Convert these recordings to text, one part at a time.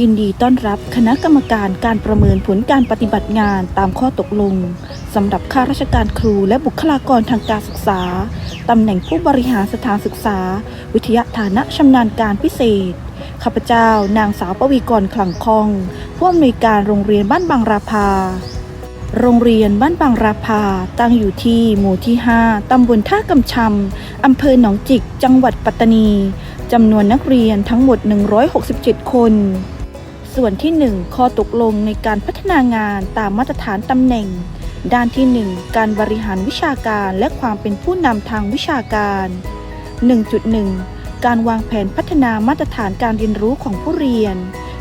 ยินดีต้อนรับคณะกรรมการการประเมินผลการปฏิบัติงานตามข้อตกลงสำหรับข้าราชการครูและบุคลากรทางการศึกษาตำแหน่งผู้บริหารสถานศึกษา วิทยาฐานะชำนาญการพิเศษ ข้าพเจ้านางสาวปวีกรคลังคลองผู้อำนวยการโรงเรียนบ้านบางราภา โรงเรียนบ้านบางราภา ตั้งอยู่ที่หมู่ที่ 5 ตำบลท่ากำชำอำเภอหนองจิก จังหวัดปัตตานีจำนวนนักเรียนทั้งหมด 167 คน ส่วนที่ 1 ข้อตกลงในการพัฒนางานตามมาตรฐานตำแหน่ง ด้านที่ 1 การบริหารวิชาการและความเป็นผู้นำทางวิชาการ 1.1 การวางแผนพัฒนามาตรฐานการเรียนรู้ของผู้เรียน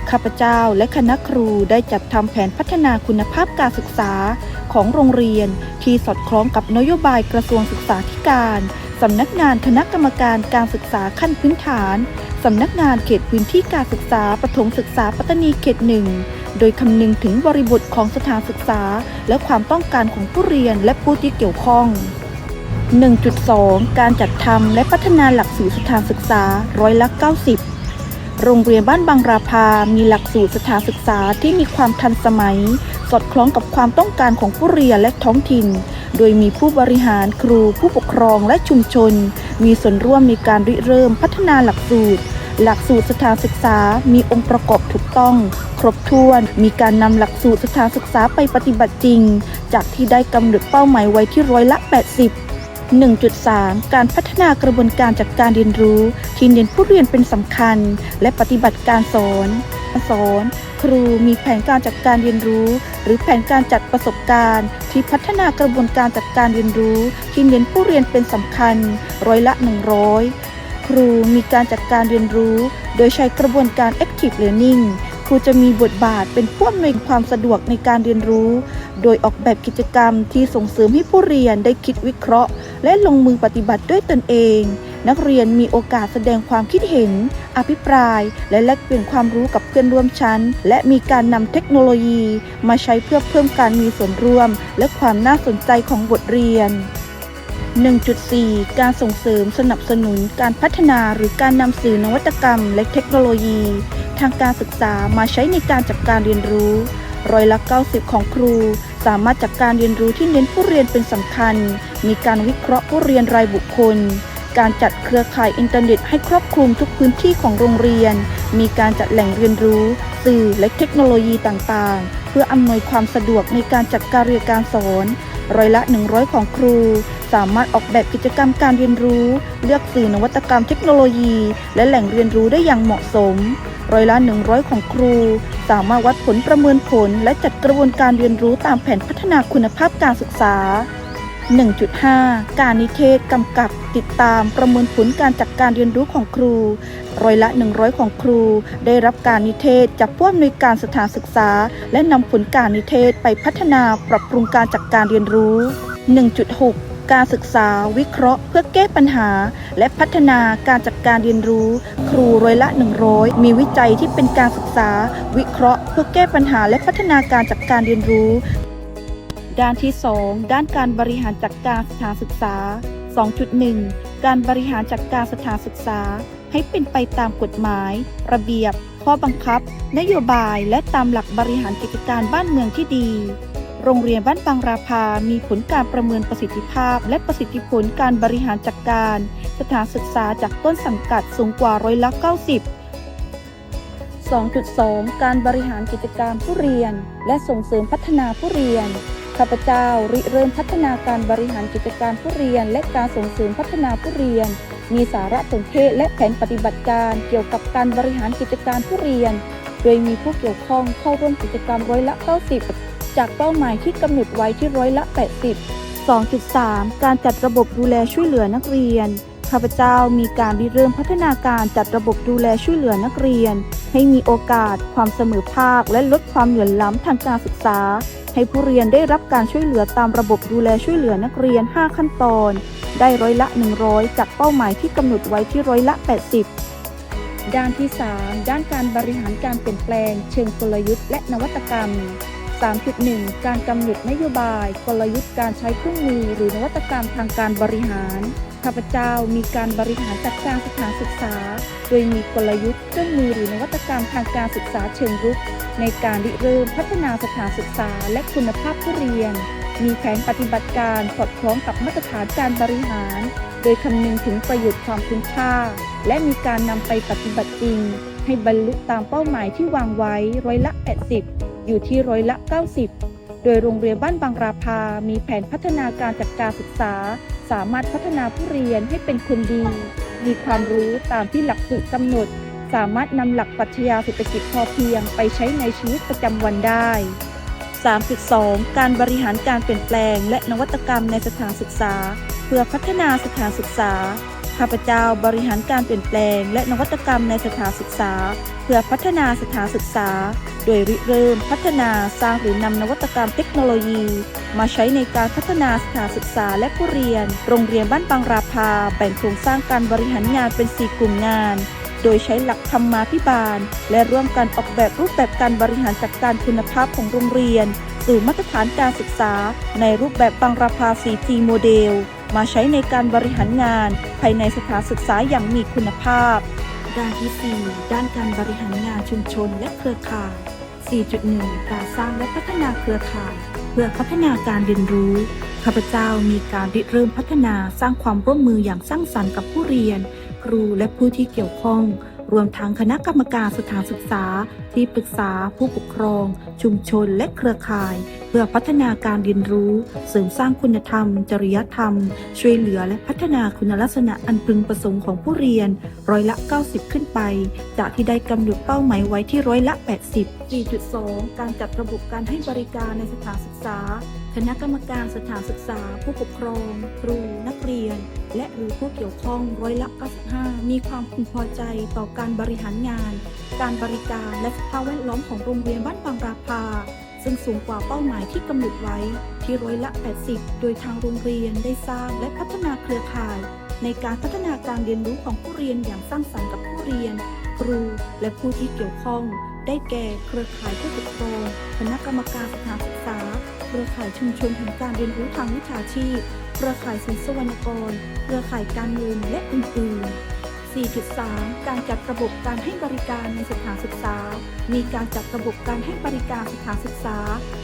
ข้าพเจ้าและคณะครูได้จัดทำแผนพัฒนาคุณภาพการศึกษาของโรงเรียน ที่สอดคล้องกับนโยบายกระทรวงศึกษาธิการสำนักงานคณะกรรมการการศึกษาขั้นพื้นฐาน สำนักงานเขตพื้นที่การศึกษาประถมศึกษาปัตตานีเขตหนึ่งโดยคำนึงถึงบริบทของสถานศึกษา และความต้องการของผู้เรียนและผู้ที่เกี่ยวข้อง 1.2 การจัดทำและพัฒนาหลักสูตรสถานศึกษาร้อยละ 90 โรงเรียนบ้านบางราภามีหลักสูตรสถานศึกษาที่มีความทันสมัย สอดคล้องกับความต้องการของผู้เรียนและท้องถิ่น โดยมีผู้บริหารครู ผู้ปกครองและชุมชน มีส่วนร่วมในการริเริ่มพัฒนาหลักสูตร หลักสูตรสถานศึกษา มีองค์ประกอบถูกต้อง ครบถ้วน มีการนำหลักสูตรสถานศึกษาไปปฏิบัติจริง จากที่ได้กำหนดเป้าหมายไว้ที่ร้อยละ 80 1.3 การพัฒนากระบวนการจัดการเรียนรู้ ที่เน้นผู้เรียนเป็นสำคัญ และปฏิบัติการสอนสอนครูมีแผนการจัดการเรียนรู้ หรือแผนการจัดประสบการณ์ ที่พัฒนากระบวนการจัดการเรียนรู้ ที่เน้นผู้เรียนเป็นสำคัญ ร้อยละ 100 ครูมีการจัดการเรียนรู้ โดยใช้กระบวนการ active learning ครูจะมีบทบาทเป็นผู้อำนวยความสะดวกในการเรียนรู้ โดยออกแบบกิจกรรมที่ส่งเสริมให้ผู้เรียนได้คิดวิเคราะห์ และลงมือปฏิบัติด้วยตนเอง นักเรียนมีโอกาสแสดงความคิดเห็น อภิปราย และแลกเปลี่ยนความรู้กับเพื่อนร่วมชั้น และมีการนำเทคโนโลยี มาใช้เพื่อเพิ่มการมีส่วนร่วม และความน่าสนใจของบทเรียน 1.4 การส่งเสริมสนับสนุนการพัฒนาหรือการนำสื่อนวัตกรรม และเทคโนโลยี ทางการศึกษามาใช้ในการจัดการเรียนรู้ร้อยละ 90 ของครู สามารถจัดการเรียนรู้ที่เน้นผู้เรียนเป็นสำคัญ มีการวิเคราะห์ผู้เรียนรายบุคคล การจัดเครือข่ายอินเทอร์เน็ตให้ครอบคลุมทุกพื้นที่ของโรงเรียน มีการจัดแหล่งเรียนรู้ สื่อและเทคโนโลยีต่างๆ เพื่ออำนวยความสะดวกในการจัดการเรียนการสอน ร้อยละ 100 ของครู สามารถออกแบบกิจกรรมการเรียนรู้ เลือกสื่อนวัตกรรมเทคโนโลยี และแหล่งเรียนรู้ได้อย่างเหมาะสม ร้อยละ 100 ของครู สามารถวัดผลประเมินผล และจัดกระบวนการเรียนรู้ตามแผนพัฒนาคุณภาพการศึกษา 1.5 การนิเทศกำกับติดตามประเมินผลการจัดการเรียนรู้ของครู ร้อยละ 100 ของครู ได้รับการนิเทศจากผู้อำนวยการสถานศึกษา และนำผลการนิเทศไปพัฒนาปรับปรุงการจัดการเรียนรู้ 1.6การศึกษาวิเคราะห์เพื่อแก้ปัญหา และพัฒนาการจัดการเรียนรู้ ครูร้อยละ 100 มีวิจัยที่เป็นการศึกษา วิเคราะห์ เพื่อแก้ปัญหาและพัฒนาการจัดการเรียนรู้ ด้านที่ 2 ด้านการบริหารจัดการสถานศึกษา 2.1 การบริหารจัดการสถานศึกษา ให้เป็นไปตามกฎหมาย ระเบียบ ข้อบังคับ นโยบาย และตามหลักบริหารกิจการบ้านเมืองที่ดี โรงเรียนบ้านบางราภามีผลการประเมินประสิทธิภาพ และประสิทธิผลการบริหารจัดการ สถานศึกษาจากต้นสังกัดสูงกว่าร้อยละ 90 2.2 การบริหารกิจการผู้เรียน และส่งเสริมพัฒนาผู้เรียน ข้าพเจ้าริเริ่มพัฒนาการบริหารกิจการผู้เรียน และการส่งเสริมพัฒนาผู้เรียน มีสาระสนเทศและแผนปฏิบัติการเกี่ยวกับการบริหารกิจการผู้เรียน โดยมีผู้เกี่ยวข้องเข้าร่วมกิจกรรมร้อยละ 90 จากเป้าหมายที่กำหนดไว้ที่ร้อยละ 80 2.3 การจัดระบบดูแลช่วยเหลือนักเรียน ข้าพเจ้ามีการริเริ่มพัฒนาการจัดระบบดูแลช่วยเหลือนักเรียน ให้มีโอกาส ความเสมอภาค และลดความเหลื่อมล้ำทางการศึกษา ให้ผู้เรียนได้รับการช่วยเหลือตามระบบดูแลช่วยเหลือนักเรียน 5 ขั้นตอน ได้ร้อยละ 100 จากเป้าหมายที่กำหนดไว้ที่ร้อยละ 80 ด้านที่ 3 ด้านการบริหารการเปลี่ยนแปลง เชิงกลยุทธ์และนวัตกรรม 3.1 การกำหนดนโยบาย กลยุทธ์การใช้เครื่องมือหรือนวัตกรรมทางการบริหาร ข้าพเจ้ามีการบริหารจัดการสถานศึกษา โดยมีกลยุทธ์เครื่องมือหรือนวัตกรรมทางการศึกษาเชิงรุก ในการริเริ่มพัฒนาสถานศึกษาและคุณภาพผู้เรียน มีแผนปฏิบัติการสอดคล้องกับมาตรฐานการบริหาร โดยคำนึงถึงประโยชน์ความคุ้มค่า และมีการนำไปปฏิบัติจริง ให้บรรลุตามเป้าหมายที่วางไว้ร้อยละ 80 อยู่ที่ร้อยละ 90 โดยโรงเรียนบ้านบางราภามีแผนพัฒนาการจัดการศึกษา สามารถพัฒนาผู้เรียนให้เป็นคนดี มีความรู้ตามที่หลักสูตรกำหนด สามารถนำหลักปรัชญาเศรษฐกิจพอเพียงไปใช้ในชีวิตประจำวันได้ 3.2 การบริหารการเปลี่ยนแปลง และนวัตกรรมในสถานศึกษา เพื่อพัฒนาสถานศึกษาข้าพเจ้าบริหารการเปลี่ยนแปลง และนวัตกรรมในสถานศึกษา เพื่อพัฒนาสถานศึกษา โดยริเริ่มพัฒนาสร้างหรือนำนวัตกรรมเทคโนโลยี มาใช้ในการพัฒนาสถานศึกษาและผู้เรียน โรงเรียนบ้านบางราภาแบ่งโครงสร้างการบริหารงานเป็น 4 กลุ่มงาน โดยใช้หลักธรรมาภิบาล และร่วมกันออกแบบรูปแบบการบริหารจัดการคุณภาพของโรงเรียน สู่มาตรฐานการศึกษา ในรูปแบบบางราภา 4G โมเดล มาใช้ในการบริหารงาน ภายในสถานศึกษาอย่างมีคุณภาพด้านที่ 4 ด้านการบริหารงานชุมชนและเครือข่าย 4.1 การสร้างและพัฒนาเครือข่าย เพื่อพัฒนาการเรียนรู้ ข้าพเจ้ามีการริเริ่มพัฒนาสร้างความร่วมมืออย่างสร้างสรรค์กับผู้เรียน ครูและผู้ที่เกี่ยวข้อง รวมทั้งคณะกรรมการสถานศึกษา ที่ปรึกษาผู้ปกครอง ชุมชนและเครือข่าย เพื่อพัฒนาการเรียนรู้ เสริมสร้างคุณธรรม จริยธรรม ช่วยเหลือและพัฒนาคุณลักษณะอันพึงประสงค์ของผู้เรียน ร้อยละ 90 ขึ้นไป จากที่ได้กำหนดเป้าหมายไว้ที่ร้อยละ 80 4.2 การจัดระบบการให้บริการในสถานศึกษา คณะกรรมการสถานศึกษา ผู้ปกครอง ครู นักเรียน และหรือผู้เกี่ยวข้องร้อยละ 95 มีความพึงพอใจต่อการบริหารงาน การบริการและสภาพแวดล้อมของโรงเรียนบ้านบางราภาซึ่งสูงกว่าเป้าหมายที่กำหนดไว้ที่ร้อยละ 80 โดยทางโรงเรียนได้สร้างและพัฒนาเครือข่าย ในการพัฒนาการเรียนรู้ของผู้เรียนอย่างสร้างสรรค์กับผู้เรียน ครูและผู้ที่เกี่ยวข้อง ได้แก่เครือข่ายผู้ปกครองคณะกรรมการสถานศึกษา เครือข่ายชุมชนแห่งการเรียนรู้ทางวิชาชีพ เครือข่ายศิลปวรรณกร เครือข่ายการเงินและอื่นๆ 4.3 การจัดระบบการให้บริการในสถานศึกษา มีการจัดระบบการให้บริการสถานศึกษา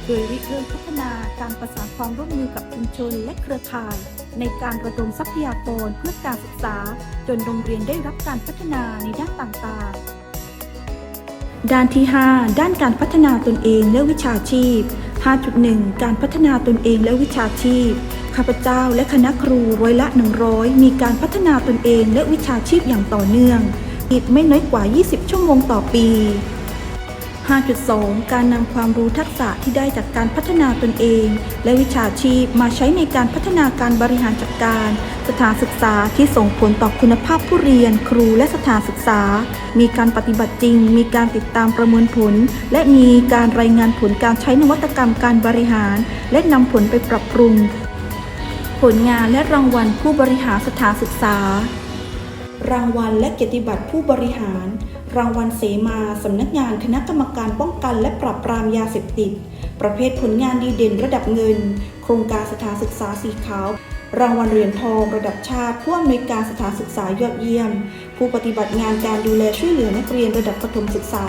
โดยริเริ่มพัฒนาการประสานความร่วมมือกับชุมชนและเครือข่าย ในการระดมทรัพยากรเพื่อการศึกษา จนโรงเรียนได้รับการพัฒนาในด้านต่างๆด้านที่ 5 ด้านการพัฒนาตนเองและวิชาชีพ 5.1 การพัฒนาตนเองและวิชาชีพ ข้าพเจ้าและคณะครูร้อยละ 100 มีการพัฒนาตนเองและวิชาชีพอย่างต่อเนื่อง อีกไม่น้อยกว่า 20 ชั่วโมงต่อปี 5.2 การนำความรู้ทักษะที่ได้จากการพัฒนาตนเอง และวิชาชีพมาใช้ในการพัฒนาการบริหารจัดการ สถานศึกษาที่ส่งผลต่อคุณภาพผู้เรียน ครูและสถานศึกษา มีการปฏิบัติจริง มีการติดตามประเมินผล และมีการรายงานผลการใช้นวัตกรรมการบริหาร และนำผลไปปรับปรุง ผลงานและรางวัลผู้บริหารสถานศึกษา รางวัลและเกียรติบัตรผู้บริหาร รางวัลเสมาสำนักงานคณะกรรมการป้องกันและปราบปรามยาเสพติด ประเภทผลงานดีเด่นระดับเงิน โครงการสถานศึกษาสีขาว รางวัลเหรียญทองระดับชาติผู้อำนวยการสถานศึกษายอดเยี่ยม ผู้ปฏิบัติงานการดูแลช่วยเหลือนักเรียนระดับประถมศึกษา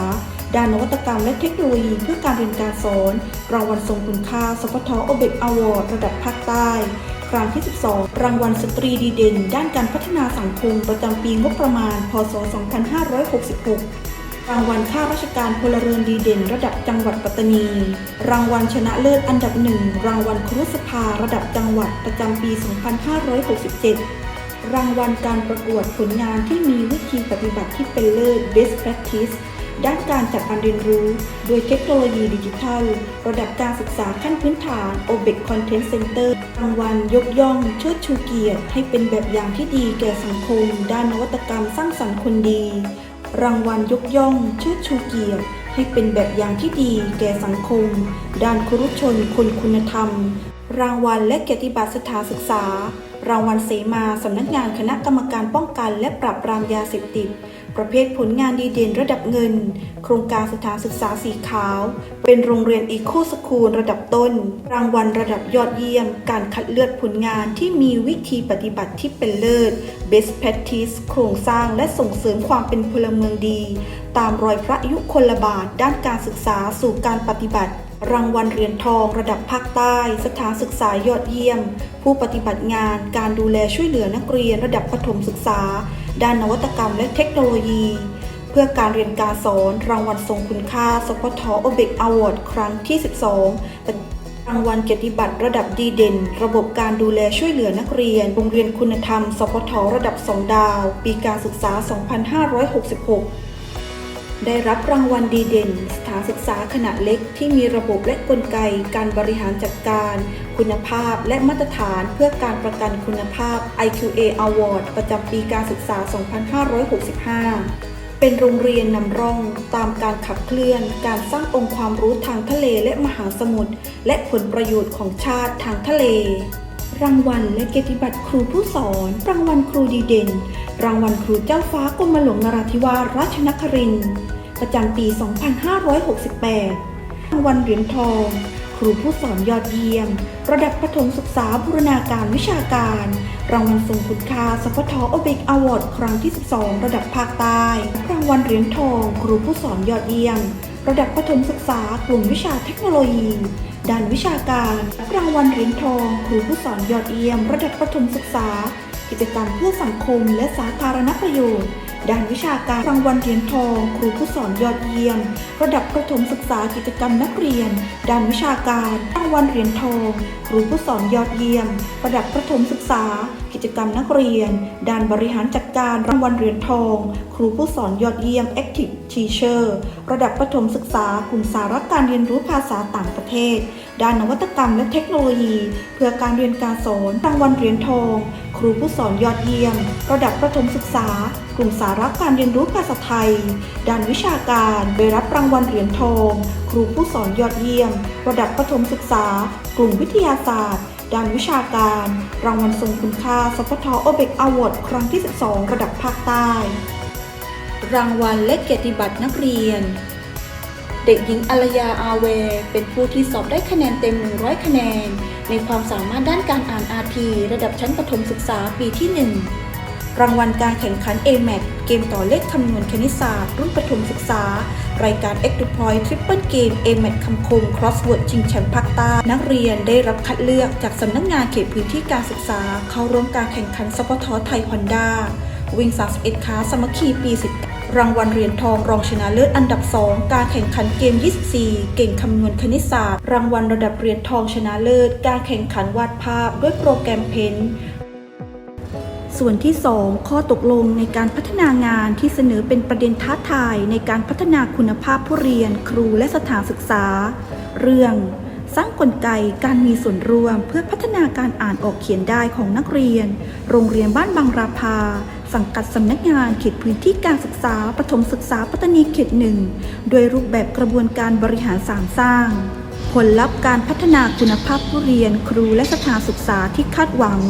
ด้านนวัตกรรมและเทคโนโลยีเพื่อการเรียนการสอน รางวัลทรงคุณค่าสพทอเบกอวอร์ดระดับภาคใต้ ครั้งที่ 12 รางวัลสตรีดีเด่น ด้านการพัฒนาสังคม ประจำปีงบประมาณ พศ 2566 รางวัลข้าราชการพลเรือนดีเด่น ระดับจังหวัดปัตตานี รางวัลชนะเลิศอันดับหนึ่งรางวัลครุสภาระดับจังหวัดประจำปี 2567 รางวัลการประกวดผลงานที่มีวิธีปฏิบัติที่เป็นเลิศ Best Practice ด้านการจัดการเรียนรู้ โดยเทคโนโลยีดิจิทัล ระดับการศึกษาขั้นพื้นฐาน OBEC Content Center รางวัลยกย่องเชิดชูเกียรติ ให้เป็นแบบอย่างที่ดีแก่สังคม ด้านนวัตกรรมสร้างสรรค์คนดี รางวัลยกย่องเชิดชูเกียรติ ให้เป็นแบบอย่างที่ดีแก่สังคม ด้านครุชนคนคุณธรรม รางวัลและเกียรติบัตรสถานศึกษา รางวัลเสมาสำนักงานคณะกรรมการป้องกันและปราบปรามยาเสพติด ประเภทผลงานดีเด่นระดับเงิน โครงการสถานศึกษาสีขาว เป็นโรงเรียนอีโคสคูลระดับต้น รางวัลระดับยอดเยี่ยม การคัดเลือกผลงานที่มีวิธีปฏิบัติที่เป็นเลิศ Best Practice โครงสร้างและส่งเสริมความเป็นพลเมืองดี ตามรอยพระยุคลบาทด้านการศึกษาสู่การปฏิบัติรางวัลเหรียญทองระดับภาคใต้ สถานศึกษายอดเยี่ยม ผู้ปฏิบัติงานการดูแลช่วยเหลือนักเรียนระดับประถมศึกษา ด้านนวัตกรรมและเทคโนโลยี เพื่อการเรียนการสอนรางวัลทรงคุณค่าสพทโอเบกอวอร์ดครั้งที่ 12รางวัลเกียรติบัตรระดับดีเด่น ระบบการดูแลช่วยเหลือนักเรียน โรงเรียนคุณธรรม สพทระดับ 2 ดาว ปีการศึกษา 2566 ได้รับรางวัลดีเด่น สถานศึกษาขนาดเล็กที่มีระบบและกลไกการบริหารจัดการ คุณภาพและมาตรฐานเพื่อการประกันคุณภาพ IQA Award ประจำปีการศึกษา 2565เป็นโรงเรียนนำร่องตามการขับเคลื่อน การสร้างองค์ความรู้ทางทะเลและมหาสมุทรและผลประโยชน์ของชาติทางทะเล รางวัลและเกียรติบัตรครูผู้สอน รางวัลครูดีเด่น รางวัลครูเจ้าฟ้ากรมหลวงนราธิวาสราชนครินทร์ ประจำปี 2568รางวัลเหรียญทอง ครูผู้สอนยอดเยี่ยม ระดับประถมศึกษาบูรณาการวิชาการ รางวัลทรงคุณค่าสพทโอเบกอวอร์ดครั้งที่ 12 ระดับภาคใต้รางวัลเหรียญทอง ครูผู้สอนยอดเยี่ยม ระดับประถมศึกษากลุ่มวิชาเทคโนโลยีด้านวิชาการ รางวัลเหรียญทอง ครูผู้สอนยอดเยี่ยม ระดับประถมศึกษา กิจกรรมเพื่อสังคมและสาธารณประโยชน์ ด้านวิชาการรางวัลเหรียญทอง ครูผู้สอนยอดเยี่ยม ระดับประถมศึกษากิจกรรมนักเรียน ด้านวิชาการรางวัลเหรียญทอง ครูผู้สอนยอดเยี่ยม ระดับประถมศึกษา กิจกรรมนักเรียน ด้านบริหารจัดการรางวัลเหรียญทอง ครูผู้สอนยอดเยี่ยม Active Teacher ระดับประถมศึกษากลุ่มสาระการเรียนรู้ภาษาต่างประเทศ ด้านนวัตกรรมและเทคโนโลยี เพื่อการเรียนการสอนรางวัลเหรียญทอง รูผู้สอนยอดเยี่ยม ระดับประถมศึกษา กลุ่มสาระการเรียนรู้ภาษาไทย ด้านวิชาการได้รับรางวัลเหรียญทอง ครูผู้สอนยอดเยี่ยม ระดับประถมศึกษา กลุ่มวิทยาศาสตร์ด้านวิชาการ รางวัลทรงคุณค่าสพทโอเบกอวอร์ดครั้งที่ 12 ระดับภาคใต้ รางวัลและเกียรติบัตรนักเรียน เด็กหญิงอารยาอาเว เป็นผู้ที่สอบได้คะแนนเต็ม 100 คะแนน ในความสามารถด้านการอ่านอาทีระดับชั้นประถมศึกษาปีที่ 1 รางวัลการแข่งขัน AMAT เกมต่อเลขคำนวณคณิตศาสตร์ รุ่นประถมศึกษา รายการ X Deploy Triple Game AMAT คำคม Crossword ชิงแชมป์ภาคใต้นักเรียนได้รับคัดเลือกจากสำนักงานเขตพื้นที่การศึกษา เข้าร่วมการแข่งขันสปทไทยฮอนด้า วิ่ง 31 ขาสมัคคีปี 10 รางวัลเหรียญทองรองชนะเลิศอันดับ 2 การแข่งขันเกม 24 เก่งคำนวณคณิตศาสตร์ รางวัลระดับเหรียญทองชนะเลิศ การแข่งขันวาดภาพด้วยโปรแกรมเพนส่วนที่ 2 ข้อตกลงในการพัฒนางานที่เสนอเป็นประเด็นท้าทายในการพัฒนาคุณภาพผู้เรียน ครูและสถานศึกษา เรื่อง สร้างกลไกการมีส่วนร่วมเพื่อพัฒนาการอ่านออกเขียนได้ของนักเรียน โรงเรียนบ้านบางราภา สังกัดสำนักงานเขตพื้นที่การศึกษาประถมศึกษาปัตตานีเขตหนึ่งโดยรูปแบบกระบวนการบริหารสารสร้าง ผลลัพธ์การพัฒนาคุณภาพผู้เรียนครูและสถานศึกษาที่คาดหวัง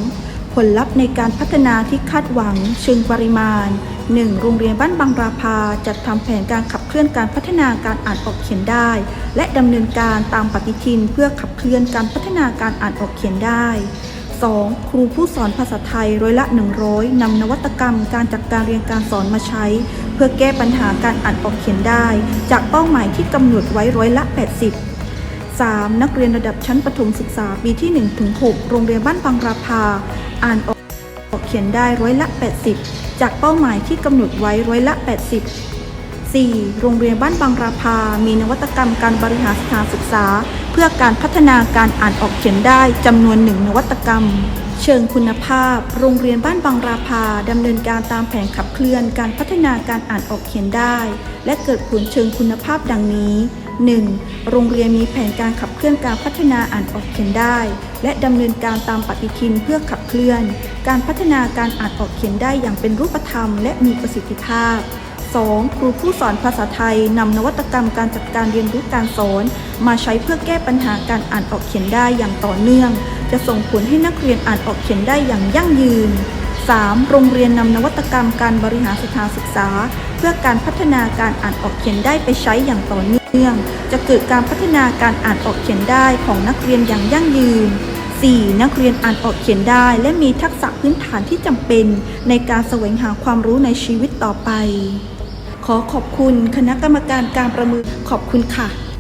ผลลัพธ์ในการพัฒนาที่คาดหวัง เชิงปริมาณ 1. โรงเรียนบ้านบางราภาจัดทำแผนการขับเคลื่อนการพัฒนาการอ่านออกเขียนได้ และดำเนินการตามปฏิทินเพื่อขับเคลื่อนการพัฒนาการอ่านออกเขียนได้ 2. ครูผู้สอนภาษาไทยร้อยละ 100นำนวัตกรรมการจัดการเรียนการสอนมาใช้ เพื่อแก้ปัญหาการอ่านออกเขียนได้ จากเป้าหมายที่กำหนดไว้ร้อยละ 80 3. นักเรียนระดับชั้นประถมศึกษาปีที่ 1-6 โรงเรียนบ้านบางราภาอ่านออก ขียนได้ร้อยละ 80 จากเป้าหมายที่กำหนดไว้ร้อยละ 80 4. โรงเรียนบ้านบางราภามีนวัตกรรมการบริหารสถานศึกษา เพื่อการพัฒนาการอ่านออกเขียนได้จำนวนหนึ่งนวัตกรรม เชิงคุณภาพ โรงเรียนบ้านบางราภาดำเนินการตามแผนขับเคลื่อนการพัฒนาการอ่านออกเขียนได้ และเกิดผลเชิงคุณภาพดังนี้ 1. โรงเรียนมีแผนการขับเคลื่อนการพัฒนาอ่านออกเขียนได้ และดำเนินการตามปฏิทินเพื่อขับเคลื่อน การพัฒนาการอ่านออกเขียนได้อย่างเป็นรูปธรรม และมีประสิทธิภาพ 2. ครูผู้สอนภาษาไทยนำนวัตกรรมการจัดการเรียนรู้การสอน มาใช้เพื่อแก้ปัญหาการอ่านออกเขียนได้อย่างต่อเนื่อง จะส่งผลให้นักเรียนอ่านออกเขียนได้อย่างยั่งยืน 3. โรงเรียนนำนวัตกรรมการบริหารสถานศึกษา เพื่อการพัฒนาการอ่านออกเขียนได้ไปใช้อย่างต่อเนื่อง อง จะเกิดการพัฒนาการอ่านออกเขียนได้ของนักเรียนอย่างยั่งยืน 4. นักเรียนอ่านออกเขียนได้ และมีทักษะพื้นฐานที่จำเป็น ในการแสวงหาความรู้ในชีวิตต่อไป ขอขอบคุณคณะกรรมการการประเมินขอบคุณค่ะ